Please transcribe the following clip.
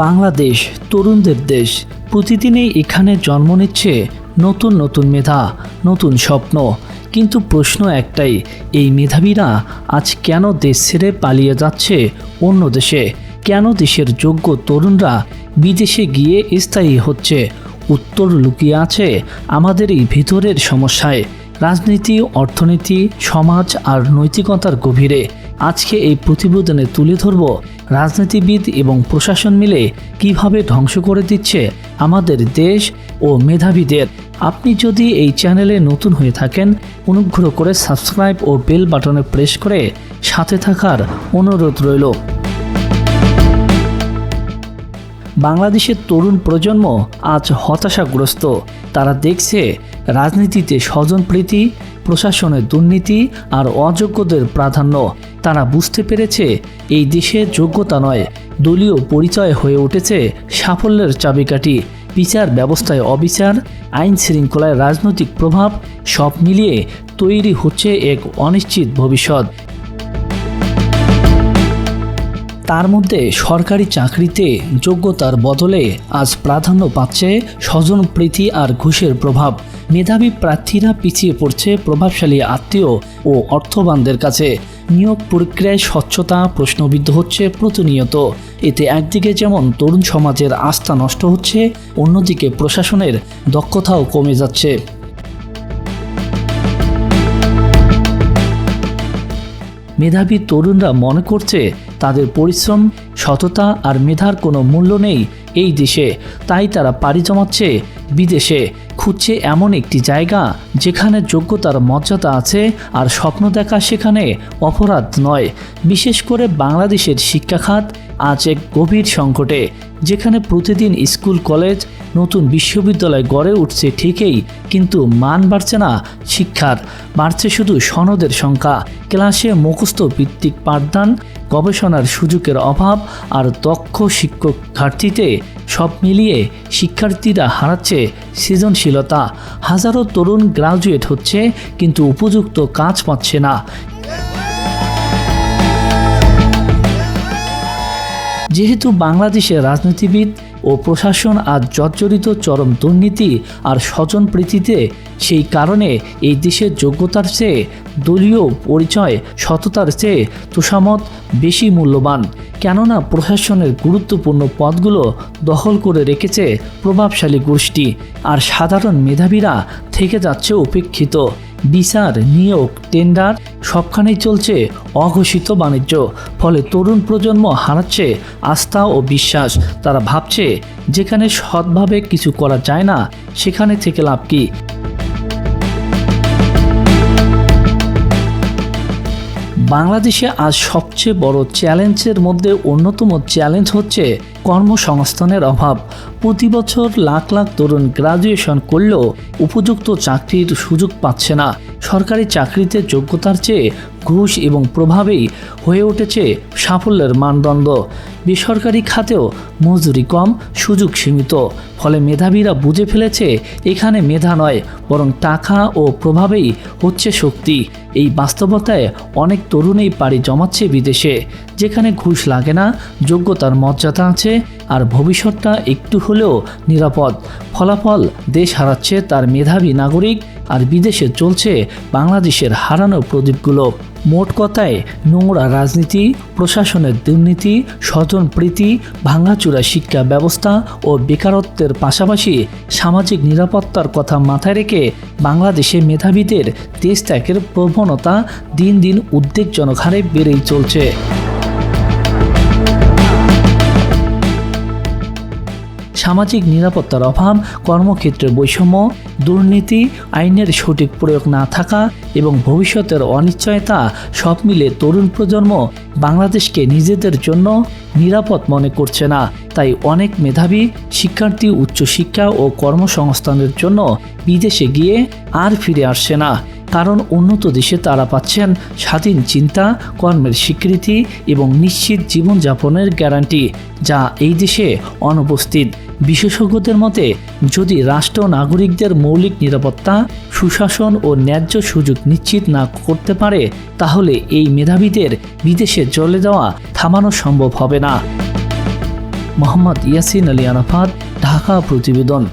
বাংলাদেশ, তরুণদের দেশ, প্রতিদিনই এখানে জন্ম নিচ্ছে নতুন নতুন মেধা, নতুন স্বপ্ন। কিন্তু প্রশ্ন একটাই, এই মেধাবীরা আজ কেন দেশ ছেড়ে পালিয়ে যাচ্ছে অন্য দেশে? কেন দেশের যোগ্য তরুণরা বিদেশে গিয়ে স্থায়ী হচ্ছে? উত্তর লুকিয়ে আছে আমাদের এই ভিতরের সমস্যায়। রাজনীতি, অর্থনীতি, সমাজ আর নৈতিকতার গভীরে আজকে এই প্রতিবেদনে তুলে ধরব রাজনীতিবিদ এবং প্রশাসন মিলে কীভাবে ধ্বংস করে দিচ্ছে আমাদের দেশ ও মেধাবীদের। আপনি যদি এই চ্যানেলে নতুন হয়ে থাকেন, অনুগ্রহ করে সাবস্ক্রাইব ও বেল বাটনে প্রেস করে সাথে থাকার অনুরোধ রইল। বাংলাদেশের তরুণ প্রজন্ম আজ হতাশাগ্রস্ত। তারা দেখছে রাজনীতিতে স্বজনপ্রীতি, প্রশাসনের দুর্নীতি আর অযোগ্যদের প্রাধান্য। তারা বুঝতে পেরেছে এই দেশে যোগ্যতা নয়, দলীয় পরিচয় হয়ে উঠেছে সাফল্যের চাবিকাঠি। বিচার ব্যবস্থায় অবিচার, আইন শৃঙ্খলায় রাজনৈতিক প্রভাব সব মিলিয়ে তৈরি হচ্ছে এক অনিশ্চিত ভবিষ্যৎ। তার মধ্যে সরকারি চাকরিতে যোগ্যতার বদলে আজ প্রাধান্য পাচ্ছে স্বজনপ্রীতি আর ঘুষের প্রভাব। মেধাবী প্রার্থীরা পিছিয়ে পড়ছে প্রভাবশালী আত্মীয় ও অর্থবানদের কাছে। নিয়োগ প্রক্রিয়ায় স্বচ্ছতা প্রশ্নবিদ্ধ হচ্ছে প্রতিনিয়ত। এতে একদিকে যেমন তরুণ সমাজের আস্থা নষ্ট হচ্ছে, অন্যদিকে প্রশাসনের দক্ষতাও কমে যাচ্ছে। মেধাবী তরুণরা মনে করছে তাদের পরিশ্রম, সততা আর মেধার কোনো মূল্য নেই এই দেশে। তাই তারা পাড়ি জমাচ্ছে বিদেশে। খুঁজছে এমন একটি জায়গা যেখানে যোগ্যতার মর্যাদা আছে আর স্বপ্ন দেখা সেখানে অপরাধ নয়। বিশেষ করে বাংলাদেশের শিক্ষাখাত আজ এক গভীর সংকটে, যেখানে প্রতিদিন স্কুল, কলেজ, নতুন বিশ্ববিদ্যালয় গড়ে উঠছে ঠিকই, কিন্তু মান বাড়ছে না শিক্ষার। বাড়ছে শুধু সনদের সংখ্যা। ক্লাসে মুখস্থ ভিত্তিক পাঠদান গবেষণার সুযোগের অভাব আর দক্ষ শিক্ষক ঘাটতিতে সব মিলিয়ে শিক্ষার্থীরা হারাচ্ছে সৃজনশীলতা। হাজারো তরুণ গ্রাজুয়েট হচ্ছে, কিন্তু উপযুক্ত কাজ পাচ্ছে না। যেহেতু বাংলাদেশের রাজনীতিবিদ ও প্রশাসন আজ জর্জরিত চরম দুর্নীতি আর স্বজন প্রীতিতে। সেই কারণে এই দেশের যোগ্যতার চেয়ে, দলীয় পরিচয়, সততার চেয়ে তুষামত বেশি মূল্যবান। কেননা প্রশাসনের গুরুত্বপূর্ণ পদগুলো দখল করে রেখেছে প্রভাবশালী গোষ্ঠী। আর সাধারণ মেধাবীরা থেকে যাচ্ছে উপেক্ষিত। বিচার, নিয়োগ টেন্ডার সবখানেই চলছে অঘোষিত বাণিজ্য। ফলে তরুণ প্রজন্ম হারাচ্ছে আস্থা ও বিশ্বাস। তারা ভাবছে, যেখানে সৎভাবে কিছু করা যায় না, সেখানে থেকে লাভ কী? বাংলাদেশে আজ সবচেয়ে বড় চ্যালেঞ্জের মধ্যে অন্যতম চ্যালেঞ্জ হচ্ছে কর্মসংস্থানের অভাব। প্রতি বছর লাখ লাখ তরুণ গ্রাজুয়েশন করলেও উপযুক্ত চাকরির সুযোগ পাচ্ছে না। সরকারি চাকরিতে যোগ্যতার চেয়ে ঘুষ এবং প্রভাবেই হয়ে উঠেছে সাফল্যের মানদণ্ড। বেসরকারি খাতেও মজুরি কম, সুযোগ সীমিত। ফলে মেধাবীরা বুঝে ফেলেছে, এখানে মেধা নয়, বরং টাকা ও প্রভাবেই হচ্ছে শক্তি। এই বাস্তবতায় অনেক তরুণই পাড়ি জমাচ্ছে বিদেশে, যেখানে ঘুষ লাগে না, যোগ্যতার মর্যাদা আছে, আর ভবিষ্যৎটা একটু হলেও নিরাপদ। ফলাফল দেশ হারাচ্ছে তার মেধাবী নাগরিক, আর বিদেশে চলছে বাংলাদেশের হারানো প্রদীপগুলো। মোট কথায় নোংরা রাজনীতি, প্রশাসনের দুর্নীতি স্বজনপ্রীতি ভাঙাচুরা শিক্ষা ব্যবস্থা ও বেকারত্বের পাশাপাশি সামাজিক নিরাপত্তার কথা মাথায় রেখে বাংলাদেশে মেধাবীদের দেশ ত্যাগের প্রবণতা দিন দিন উদ্বেগজনক হারে বেড়েই চলছে। সামাজিক নিরাপত্তার অভাব কর্মক্ষেত্রের বৈষম্য, দুর্নীতি, আইনের সঠিক প্রয়োগ না থাকা এবং ভবিষ্যতের অনিশ্চয়তা সব মিলে তরুণ প্রজন্ম বাংলাদেশকে নিজেদের জন্য নিরাপদ মনে করছে না। তাই অনেক মেধাবী, শিক্ষার্থী, উচ্চশিক্ষা ও কর্মসংস্থানের জন্য বিদেশে গিয়ে আর ফিরে আসছে না। কারণ উন্নত দেশে তারা পাচ্ছেন স্বাধীন চিন্তা, কর্মের স্বীকৃতি এবং নিশ্চিত জীবনযাপনের গ্যারান্টি, যা এই দেশে অনুপস্থিত। বিশেষজ্ঞদের মতে, যদি রাষ্ট্র নাগরিকদের মৌলিক নিরাপত্তা, সুশাসন ও ন্যায্য সুযোগ নিশ্চিত না করতে পারে, তাহলে এই মেধাবীদের বিদেশে চলে যাওয়া থামানো সম্ভব হবে না। মোহাম্মদ ইয়াসিন আলী আরাফাত, ঢাকা প্রতিবেদন।